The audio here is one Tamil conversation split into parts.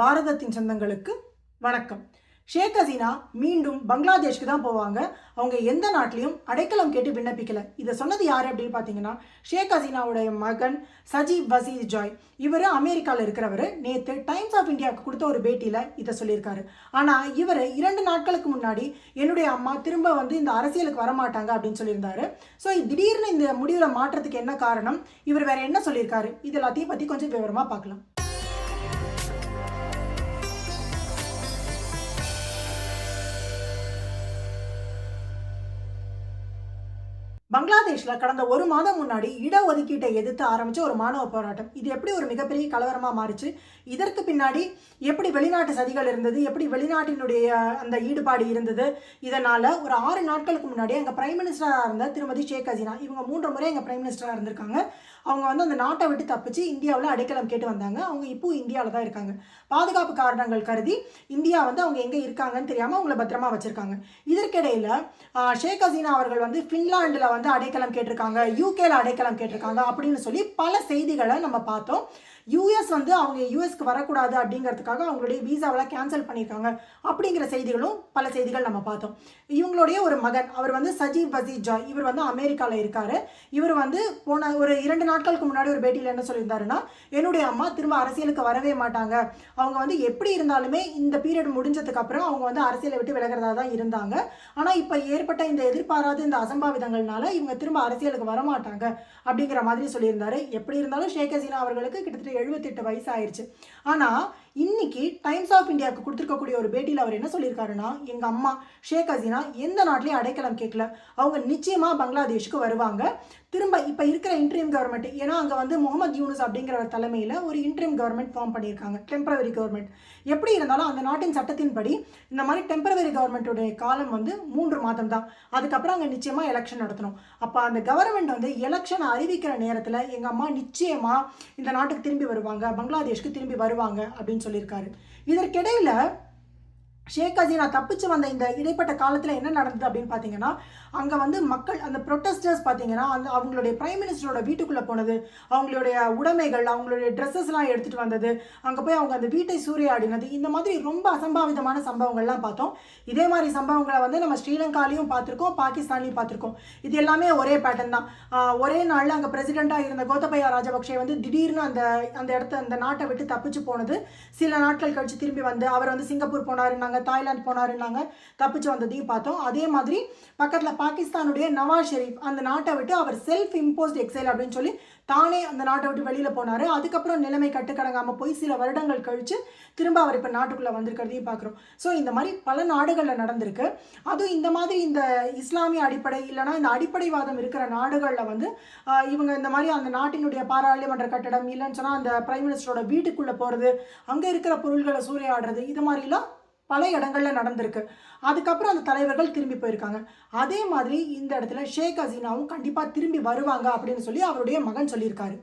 பாரதத்தின் சொந்தங்களுக்கு வணக்கம். ஷேக் ஹசீனா மீண்டும் பங்களாதேஷ்க்கு தான் போவாங்க. அவங்க எந்த நாட்டிலையும் அடைக்கலம் கேட்டு விண்ணப்பிக்கல. இதை சொன்னது யார் அப்படின்னு பார்த்தீங்கன்னா ஷேக் ஹசீனாவுடைய மகன் சஜீவ் வசீர் ஜாய். இவர் அமெரிக்காவில் இருக்கிறவர். நேற்று டைம்ஸ் ஆஃப் இந்தியாவுக்கு கொடுத்த ஒரு பேட்டியில் இதை சொல்லியிருக்காரு. ஆனால் இவர் இரண்டு நாட்களுக்கு முன்னாடி என்னுடைய அம்மா திரும்ப வந்து இந்த அரசியலுக்கு வரமாட்டாங்க அப்படின்னு சொல்லியிருந்தாரு. ஸோ திடீர்னு இந்த முடிவில் மாற்றத்துக்கு என்ன காரணம்? இவர் வேற என்ன சொல்லியிருக்காரு? இது எல்லாத்தையும் பற்றி கொஞ்சம் விவரமாக பார்க்கலாம். பங்களாதேஷில் கடந்த ஒரு மாதம் முன்னாடி இடஒதுக்கீட்டை எதிர்த்து ஆரம்பித்த ஒரு மாணவ போராட்டம். இது எப்படி ஒரு மிகப்பெரிய கலவரமாக மாறிச்சு? இதற்கு பின்னாடி எப்படி வெளிநாட்டு சதிகள் இருந்தது? எப்படி வெளிநாட்டினுடைய அந்த ஈடுபாடு இருந்தது? இதனால் ஒரு ஆறு நாட்களுக்கு முன்னாடி எங்கள் பிரைம் மினிஸ்டராக இருந்த திருமதி ஷேக் ஹசீனா இவங்க மூன்று முறை எங்கள் பிரைம் மினிஸ்டராக இருந்திருக்காங்க. அவங்க வந்து அந்த நாட்டை விட்டு தப்பிச்சு இந்தியாவில் அடைக்கலம் கேட்டு வந்தாங்க. அவங்க இப்போ இந்தியாவில் தான் இருக்காங்க. பாதுகாப்பு காரணங்கள் கருதி இந்தியா வந்து அவங்க எங்கே இருக்காங்கன்னு தெரியாமல் அவங்கள பத்திரமா வச்சுருக்காங்க. இதற்கிடையில் ஷேக் ஹசீனா அவர்கள் வந்து ஃபின்லாண்டில் வந்து அடைக்கலம் கேட்டிருக்காங்க யூகேல அடைக்கலம் கேட்டிருக்காங்க அப்படின்னு சொல்லி பல செய்திகளை நம்ம பார்த்தோம். யூஎஸ் வந்து அவங்க யூஎஸ்க்கு வரக்கூடாது அப்படிங்கிறதுக்காக அவங்களுடைய வீசாவெல்லாம் கேன்சல் பண்ணியிருக்காங்க அப்படிங்கிற செய்திகளும் பல செய்திகள் நம்ம பார்த்தோம். இவங்களுடைய ஒரு மகன் அவர் வந்து சஜீவ் வசீர் இவர் வந்து அமெரிக்காவில் இருக்கார். இவர் வந்து போன ஒரு இரண்டு நாட்களுக்கு முன்னாடி ஒரு பேட்டியில் என்ன சொல்லியிருந்தாருன்னா என்னுடைய அம்மா திரும்ப அரசியலுக்கு வரவே மாட்டாங்க. அவங்க வந்து எப்படி இருந்தாலுமே இந்த பீரியட் முடிஞ்சதுக்கு அப்புறம் அவங்க வந்து அரசியலை விட்டு விலகிறதா தான் இருந்தாங்க. ஆனால் இப்போ ஏற்பட்ட இந்த எதிர்பாராத இந்த அசம்பாவிதங்கள்னால இவங்க திரும்ப அரசியலுக்கு வரமாட்டாங்க. அப்படிங்கிற மாதிரி சொல்லியிருந்தாரு. எப்படி இருந்தாலும் ஷேக் ஹசீனா அவர்களுக்கு கிட்டத்தட்ட எழுபத்தெட்டு வயசு ஆயிடுச்சு ஆனால் இன்னைக்கு டைம்ஸ் ஆஃப் இந்தியாவுக்கு கொடுத்துருக்கக்கூடிய ஒரு பேட்டியில் அவர் என்ன சொல்லியிருக்காருன்னா எங்கள் அம்மா ஷேக் ஹசீனா எந்த நாட்டிலையும் அடைக்கலம் கேட்கல. அவங்க நிச்சயமாக பங்களாதேஷ்க்கு வருவாங்க. திரும்ப இப்போ இருக்கிற இன்ட்ரீம் கவர்மெண்ட் ஏன்னா அங்கே வந்து முகமது யூனுஸ் அப்படிங்கிற தலைமையில் ஒரு இன்ட்ரீம் கவர்மெண்ட் ஃபார்ம் பண்ணியிருக்காங்க டெம்பரவரி கவர்மெண்ட் எப்படி இருந்தாலும் அந்த நாட்டின் சட்டத்தின்படி இந்த மாதிரி டெம்பரவரி கவர்மெண்ட்டுடைய காலம் வந்து மூன்று மாதம் தான் அதுக்கப்புறம் அங்கே நிச்சயமாக எலெக்ஷன் நடத்தணும். அப்போ அந்த கவர்மெண்ட் வந்து எலெக்ஷன் அறிவிக்கிற நேரத்தில் எங்கள் அம்மா நிச்சயமாக இந்த நாட்டுக்கு திரும்பி வருவாங்க பங்களாதேஷ்க்கு திரும்பி வருவாங்க அப்படின்னு சொல்லியிருக்காரு. இதற்கிடையில் ஷேக் ஹசீனா தப்பிச்சு வந்த இந்த இடைப்பட்ட காலத்தில் என்ன நடந்தது அப்படின்னு பார்த்தீங்கன்னா அங்கே வந்து மக்கள் அந்த ப்ரொட்டஸ்டர்ஸ் பார்த்தீங்கன்னா அந்த அவங்களுடைய பிரைம் மினிஸ்டரோட வீட்டுக்குள்ளே போனது அவங்களுடைய உடைமைகள் அவங்களுடைய ட்ரெஸ்ஸஸ்லாம் எடுத்துகிட்டு வந்தது அங்கே போய் அவங்க அந்த வீட்டை சூறையாடினது இந்த மாதிரி ரொம்ப அசம்பாவிதமான சம்பவங்கள்லாம் பார்த்தோம். இதே மாதிரி சம்பவங்களை வந்து நம்ம ஸ்ரீலங்காலையும் பார்த்துருக்கோம் பாகிஸ்தான்லையும் பார்த்துருக்கோம். இது எல்லாமே ஒரே பேட்டர்ன் தான். ஒரே நாளில் அங்கே பிரசிடெண்ட்டாக இருந்த கோத்தபயா ராஜபக்ஷே வந்து திடீர்னு அந்த அந்த இடத்த அந்த நாட்டை விட்டு தப்பிச்சு போனது. சில நாட்கள் கழித்து திரும்பி வந்து அவர் வந்து சிங்கப்பூர் போனார் நாங்கள் போனாருன்னாங்க தாய்லாந்து போனாருன்னாங்க. தப்பிச்சு வந்ததையும் பார்த்தோம். அதே மாதிரி பக்கத்தில் பாகிஸ்தானுடைய நவாஸ் ஷெரீஃப் அந்த நாட்டை விட்டு அவர் செல்ஃப் இம்போஸ்ட் எக்ஸைல் அப்படின்னு சொல்லி தானே அந்த நாட்டை விட்டு வெளியில் போனார். அதுக்கப்புறம் நிலைமை கட்டுக்கடங்காமல் போய் சில வருடங்கள் கழித்து திரும்ப அவர் இப்போ நாட்டுக்குள்ளே வந்திருக்கிறதையும் பார்க்குறோம். ஸோ இந்த மாதிரி பல நாடுகளில் நடந்திருக்கு. அதுவும் இந்த மாதிரி இந்த இஸ்லாமிய அடிப்படை இல்லைனா இந்த அடிப்படைவாதம் இருக்கிற நாடுகளில் வந்து இவங்க இந்த மாதிரி அந்த நாட்டினுடைய பாராளுமன்ற கட்டடம் இல்லைன்னு சொன்னால் அந்த பிரைம் மினிஸ்டரோட வீட்டுக்குள்ளே போகிறது அங்கே இருக்கிற பொருள்களை சூறையாடுறது இது மாதிரிலாம் பல இடங்களில் நடந்திருக்கு. அதுக்கப்புறம் அந்த தலைவர்கள் திரும்பி போயிருக்காங்க. அதே மாதிரி இந்த இடத்துல ஷேக் ஹசீனாவும் கண்டிப்பாக திரும்பி வருவாங்க அப்படின்னு சொல்லி அவருடைய மகன் சொல்லியிருக்காரு.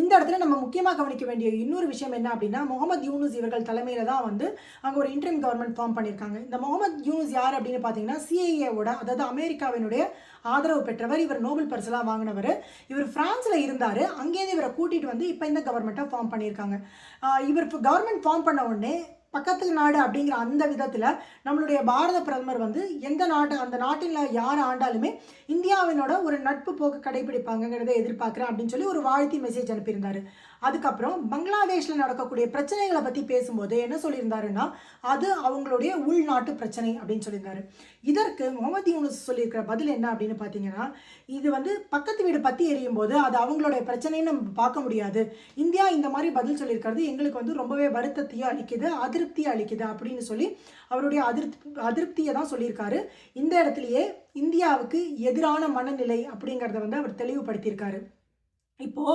இந்த இடத்துல நம்ம முக்கியமாக கவனிக்க வேண்டிய இன்னொரு விஷயம் என்ன அப்படின்னா முகமது யூனுஸ் இவர்கள் தலைமையில் தான் வந்து அங்கே ஒரு இன்டர்ம் கவர்மெண்ட் ஃபார்ம் பண்ணியிருக்காங்க. இந்த முகமது யூனுஸ் யார் அப்படின்னு பார்த்தீங்கன்னா சிஐஏவோட அதாவது அமெரிக்காவினுடைய ஆதரவு பெற்றவர் இவர் நோபல் பரிசுலாம் வாங்கினவர். இவர் ஃப்ரான்ஸில் இருந்தார். அங்கேருந்து இவரை கூட்டிகிட்டு வந்து இப்போ இந்த கவர்மெண்ட்டை ஃபார்ம் பண்ணியிருக்காங்க. இவர் கவர்மெண்ட் ஃபார்ம் பண்ண உடனே பக்கத்து நாடு அப்படிங்கிற அந்த விதத்தில் நம்மளுடைய பாரத பிரதமர் வந்து எந்த நாடு அந்த நாட்டில் யார் ஆண்டாலுமே இந்தியாவினோட ஒரு நட்பு போக்கு கடைபிடிப்பாங்கங்கிறத எதிர்பார்க்குறேன் அப்படின்னு சொல்லி ஒரு வாழ்த்தி மெசேஜ் அனுப்பியிருந்தார். அதுக்கப்புறம் பங்களாதேஷில் நடக்கக்கூடிய பிரச்சனைகளை பற்றி பேசும்போது என்ன சொல்லியிருந்தாருன்னா அது அவங்களுடைய உள்நாட்டு பிரச்சனை அப்படின்னு சொல்லியிருந்தாரு. இதற்கு முகமது யூனுஸ் சொல்லியிருக்கிற பதில் என்ன அப்படின்னு பார்த்தீங்கன்னா இது வந்து பக்கத்து வீடு பற்றி எரியும் போது அது அவங்களுடைய பிரச்சனைன்னு நம்ம பார்க்க முடியாது. இந்தியா இந்த மாதிரி பதில் சொல்லியிருக்கிறது எங்களுக்கு வந்து ரொம்பவே வருத்தத்தையும் அளிக்குது அதிருப்தியை அளிக்குது அப்படின்னு சொல்லி அவருடைய அதிருப்தி அதிருப்தியை தான் சொல்லியிருக்காரு. இந்த இடத்துலையே இந்தியாவுக்கு எதிரான மனநிலை அப்படிங்கிறத வந்து அவர் தெளிவுபடுத்தியிருக்காரு. இப்போ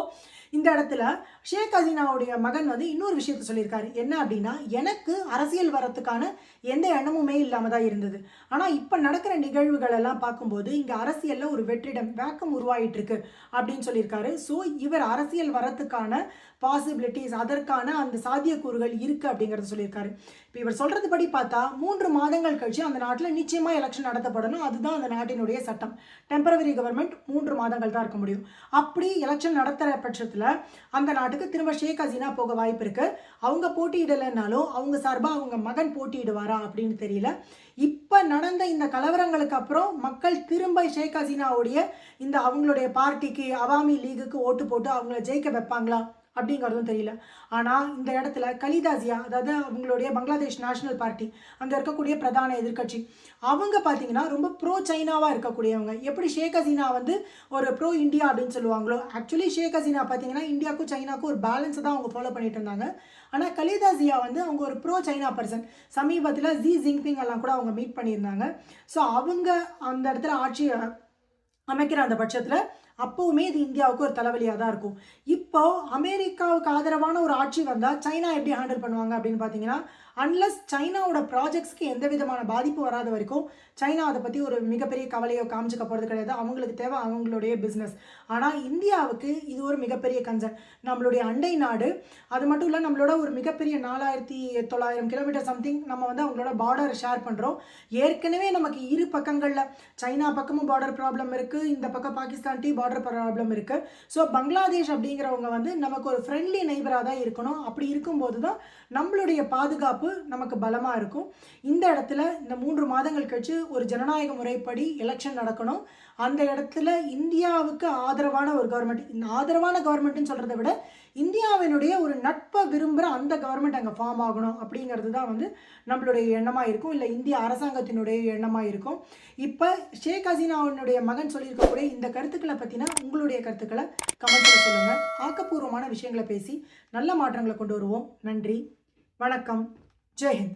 இந்த இடத்துல ஷேக் ஹசீனாவுடைய மகன் வந்து இன்னொரு விஷயத்த சொல்லியிருக்காரு. என்ன அப்படின்னா எனக்கு அரசியல் வரத்துக்கான எந்த எண்ணமுமே இல்லாமல் தான் இருந்தது. ஆனால் இப்போ நடக்கிற நிகழ்வுகள் எல்லாம் பார்க்கும்போது இங்கே அரசியலில் ஒரு வெற்றிடம் வேக்கம் உருவாயிட்டு இருக்கு அப்படின்னு சொல்லியிருக்காரு. ஸோ இவர் அரசியல் வரத்துக்கான பாசிபிலிட்டிஸ் அதற்கான அந்த சாத்தியக்கூறுகள் இருக்குது அப்படிங்கிறத சொல்லியிருக்காரு. இப்போ இவர் சொல்கிறது படி பார்த்தா மூன்று மாதங்கள் கழிச்சு அந்த நாட்டில் நிச்சயமாக எலெக்ஷன் நடத்தப்படணும். அதுதான் அந்த நாட்டினுடைய சட்டம். டெம்பரவரி கவர்மெண்ட் மூன்று மாதங்கள் தான் இருக்க முடியும். அப்படி எலெக்ஷன் நடத்துகிற பட்சத்தில் பட்சத்தில் அந்த நாட்டுக்கு திரும்ப ஷேக் ஹசீனா போக வாய்ப்பு இருக்கு. அவங்க போட்டியிடலைன்னாலும் அவங்க சார்பாக அவங்க மகன் போட்டியிடுவாரா அப்படின்னு தெரியல. இப்போ நடந்த இந்த கலவரங்களுக்கு அப்புறம் மக்கள் திரும்ப ஷேக் ஹசீனாவுடைய இந்த அவங்களுடைய பார்ட்டிக்கு அவாமி லீகுக்கு ஓட்டு போட்டு அவங்கள ஜெயிக்க வைப்பாங்களா? அப்படிங்கிறதும் தெரியல. ஆனால் இந்த இடத்துல கலிதாசியா அதாவது அவங்களுடைய பங்களாதேஷ் நேஷனல் பார்ட்டி அங்கே இருக்கக்கூடிய பிரதான எதிர்க்கட்சி அவங்க பார்த்தீங்கன்னா ரொம்ப ப்ரோ சைனாவாக இருக்கக்கூடியவங்க. எப்படி ஷேக் ஹசீனா வந்து ஒரு ப்ரோ இந்தியா அப்படின்னு சொல்லுவாங்களோ ஆக்சுவலி ஷேக் ஹசீனா பார்த்தீங்கன்னா இந்தியாவுக்கும் சைனாக்கும் ஒரு பேலன்ஸை தான் அவங்க ஃபாலோ பண்ணிட்டு இருந்தாங்க. ஆனால் கலிதாசியா வந்து அவங்க ஒரு ப்ரோ சைனா பர்சன் சமீபத்தில் ஜி ஜிங்பிங் எல்லாம் கூட அவங்க மீட் பண்ணியிருந்தாங்க. ஸோ அவங்க அந்த இடத்துல ஆட்சி அமைக்கிற அந்த பட்சத்தில் அப்போவுமே இது இந்தியாவுக்கு ஒரு தலைவலியாக தான் இருக்கும். இப்போ அமெரிக்காவுக்கு ஆதரவான ஒரு ஆட்சி வந்தால் சைனா எப்படி ஹேண்டில் பண்ணுவாங்க அப்படின்னு பார்த்தீங்கன்னா அன்லஸ் சைனாவோட ப்ராஜெக்ட்ஸ்க்கு எந்த விதமான பாதிப்பு வராத வரைக்கும் சைனா அதை பற்றி ஒரு மிகப்பெரிய கவலையோ காமிச்சிக்க போகிறது கிடையாது. அவங்களுக்கு தேவை அவங்களுடைய பிஸ்னஸ் ஆனால் இந்தியாவுக்கு இது ஒரு மிகப்பெரிய கஞ்சன் நம்மளுடைய அண்டை நாடு அது மட்டும் இல்லை நம்மளோட ஒரு மிகப்பெரிய நாலாயிரத்தி தொள்ளாயிரம் கிலோமீட்டர் சம்திங் நம்ம வந்து அவங்களோட பார்டர் ஷேர் பண்ணுறோம் ஏற்கனவே நமக்கு இரு பக்கங்களில் சைனா பக்கமும் பார்டர் ப்ராப்ளம் இருக்குது இந்த பக்கம் பாகிஸ்தான் டீ பார்டர் ப்ராப்ளம் இருக்குது ஸோ பங்களாதேஷ் அப்படிங்கிறவங்க வந்து நமக்கு ஒரு ஃப்ரெண்ட்லி நெய்பராக தான் இருக்கணும். அப்படி இருக்கும்போது தான் நம்மளுடைய பாதுகாப்பு நமக்கு பலமாக இருக்கும். இந்த இடத்துல இந்த மூன்று மாதங்கள் கழிச்சு ஒரு ஜனநாயக முறைப்படி எலெக்ஷன் நடக்கணும். அந்த இடத்துல இந்தியாவுக்கு ஆதரவான ஒரு கவர்மெண்ட் இந்த ஆதரவான கவர்மெண்ட்னு சொல்கிறத விட இந்தியாவினுடைய ஒரு நட்பை விரும்புகிற அந்த கவர்மெண்ட் அங்கே ஃபார்ம் ஆகணும் அப்படிங்கிறது தான் வந்து நம்மளுடைய எண்ணமாக இருக்கும். இல்லை இந்திய அரசாங்கத்தினுடைய எண்ணமாக இருக்கும். இப்போ ஷேக் ஹசீனாவினுடைய மகன் சொல்லியிருக்கக்கூடிய இந்த கருத்துக்களை பற்றினா உங்களுடைய கருத்துக்களை கமெண்ட்டில் சொல்லுங்கள் ஆக்கப்பூர்வமான விஷயங்களை பேசி நல்ல மாற்றங்களை கொண்டு வருவோம். நன்றி. வணக்கம். ஜெய்ஹிந்த்